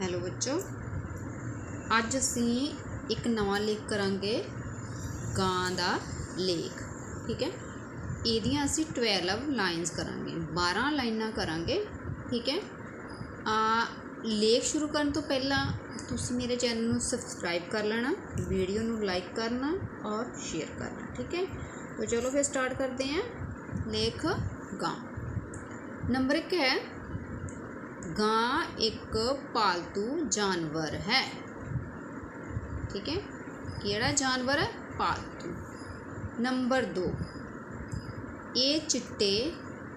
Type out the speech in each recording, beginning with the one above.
Hello ਬੱਚੋ। ਅੱਜ ਅਸੀਂ ਇੱਕ ਨਵਾਂ ਲੇਖ ਕਰਾਂਗੇ ਗਾਂ ਦਾ ਲੇਖ, ਠੀਕ ਹੈ? ਇਹਦੀਆਂ ਅਸੀਂ 12 ਲਾਈਨਸ ਕਰਾਂਗੇ 12 ਲਾਈਨਾਂ ਕਰਾਂਗੇ, ਠੀਕ ਹੈ? ਆ ਲੇਖ ਸ਼ੁਰੂ ਕਰਨ ਤੋਂ ਪਹਿਲਾਂ ਤੁਸੀਂ ਮੇਰੇ ਚੈਨਲ ਨੂੰ ਸਬਸਕ੍ਰਾਈਬ ਕਰ ਲੈਣਾ, ਵੀਡੀਓ ਨੂੰ ਲਾਈਕ ਕਰਨਾ ਔਰ ਸ਼ੇਅਰ ਕਰਨਾ, ਠੀਕ ਹੈ? ਤਾਂ ਚਲੋ ਫਿਰ ਸਟਾਰਟ ਕਰਦੇ ਹਾਂ। ਲੇਖ ਗਾਂ। ਨੰਬਰ 1 ਹੈ ਗਾਂ ਇੱਕ ਪਾਲਤੂ ਜਾਨਵਰ ਹੈ। ਠੀਕ ਹੈ? ਕਿਹੜਾ ਜਾਨਵਰ ਹੈ? ਪਾਲਤੂ। ਨੰਬਰ 2 ਇਹ ਚਿੱਟੇ,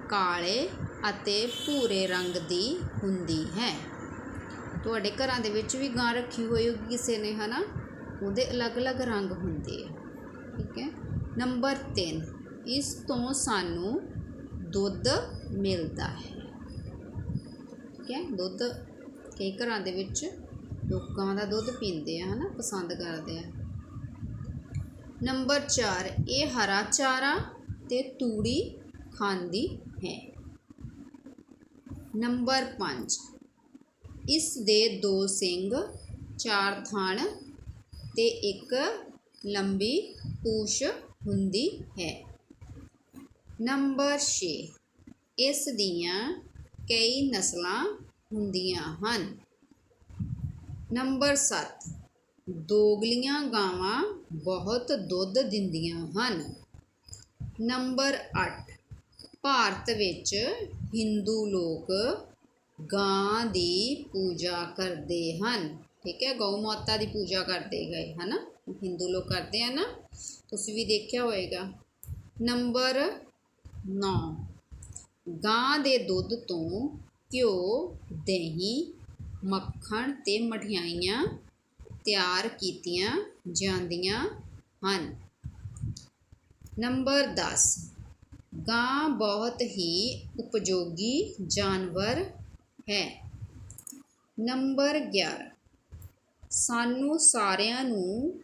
ਕਾਲੇ ਅਤੇ ਭੂਰੇ ਰੰਗ ਦੀ ਹੁੰਦੀ ਹੈ। ਤੁਹਾਡੇ ਘਰਾਂ ਦੇ ਵਿੱਚ ਵੀ ਗਾਂ ਰੱਖੀ ਹੋਈ ਹੋਊਗੀ ਕਿਸੇ ਨੇ, ਹਨਾ? ਉਹਦੇ ਅਲੱਗ-ਅਲੱਗ ਰੰਗ ਹੁੰਦੇ ਆ। ਠੀਕ ਹੈ? ਨੰਬਰ 3 ਇਸ ਤੋਂ ਸਾਨੂੰ ਦੁੱਧ ਮਿਲਦਾ ਹੈ। ਠੀਕ ਹੈ, ਦੁੱਧ ਕਈ ਘਰਾਂ ਦੇ ਵਿੱਚ ਲੋਕਾਂ ਦਾ ਦੁੱਧ ਪੀਂਦੇ ਆ, ਹਨਾ, ਪਸੰਦ ਕਰਦੇ ਆ। ਨੰਬਰ 4 ਇਹ ਹਰਾ ਚਾਰਾ ਤੇ ਤੂੜੀ ਖਾਂਦੀ ਹੈ। ਨੰਬਰ 5 ਇਸ ਦੇ ਦੋ ਸਿੰਘ ਚਾਰ ਥਣ ਤੇ ਇੱਕ ਲੰਬੀ ਪੂਛ ਹੁੰਦੀ ਹੈ। ਨੰਬਰ 6 ਇਸ ਦੀਆਂ ਕਈ ਨਸਲਾਂ ਹੁੰਦੀਆਂ ਹਨ। ਨੰਬਰ 7 ਦੋਗਲੀਆਂ ਗਾਵਾਂ ਬਹੁਤ ਦੁੱਧ ਦਿੰਦੀਆਂ ਹਨ। ਨੰਬਰ 8 ਭਾਰਤ ਵਿੱਚ ਹਿੰਦੂ ਲੋਕ ਗਾਂ ਦੀ ਪੂਜਾ ਕਰਦੇ ਹਨ। ਠੀਕ ਹੈ, ਗਊ ਮਾਤਾ ਦੀ ਪੂਜਾ ਕਰਦੇ ਗਏ, ਹਨਾ? ਹਿੰਦੂ ਲੋਕ ਕਰਦੇ ਆ ਨਾ? ਤੁਸੀਂ ਵੀ ਦੇਖਿਆ ਹੋਏਗਾ। ਨੰਬਰ 9 ਗਾਂ ਦੇ ਦੁੱਧ ਤੋਂ ਘਿਓ, ਦਹੀਂ, ਮੱਖਣ ਅਤੇ ਮਠਿਆਈਆਂ ਤਿਆਰ ਕੀਤੀਆਂ ਜਾਂਦੀਆਂ ਹਨ। ਨੰਬਰ ਦਸ, ਗਾਂ ਬਹੁਤ ਹੀ ਉਪਯੋਗੀ ਜਾਨਵਰ ਹੈ। ਨੰਬਰ 11 ਸਾਨੂੰ ਸਾਰਿਆਂ ਨੂੰ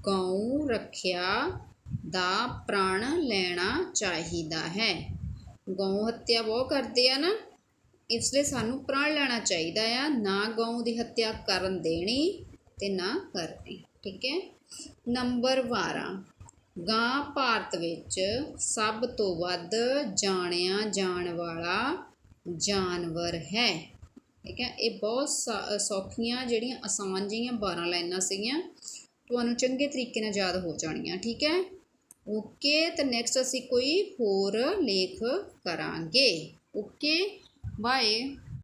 ਗਊ ਰੱਖਿਆ ਦਾ ਪ੍ਰਣ ਲੈਣਾ ਚਾਹੀਦਾ ਹੈ। ਗਊ ਹੱਤਿਆ ਬਹੁਤ ਕਰਦੇ ਆ ਨਾ ਇਸ ਲਈ ਸਾਨੂੰ ਪ੍ਰਣ ਲੈਣਾ ਚਾਹੀਦਾ ਆ, ਨਾ ਗਊ ਦੀ ਹੱਤਿਆ ਕਰਨ ਦੇਣੀ ਤੇ ਨਾ ਕਰਨੀ, ਠੀਕ ਹੈ? ਨੰਬਰ 12 ਗਾਂ ਭਾਰਤ ਵਿੱਚ ਸਭ ਤੋਂ ਵੱਧ ਜਾਣਿਆ ਜਾਣ ਵਾਲਾ ਜਾਨਵਰ ਹੈ। ਠੀਕ ਹੈ? ਇਹ ਬਹੁਤ ਸਾ- ਸੌਖੀਆਂ ਜਿਹੜੀਆਂ ਆਸਾਨ ਜਿਹੀਆਂ 12 ਲਾਈਨਾਂ ਸੀਗੀਆਂ, ਤੁਹਾਨੂੰ ਚੰਗੇ ਤਰੀਕੇ ਨਾਲ ਯਾਦ ਹੋ ਜਾਣੀਆਂ, ਠੀਕ ਹੈ? ਓਕੇ ਤੇ ਨੈਕਸਟ ਅਸੀਂ ਕੋਈ ਹੋਰ ਲੇਖ ਕਰਾਂਗੇ। Okay bye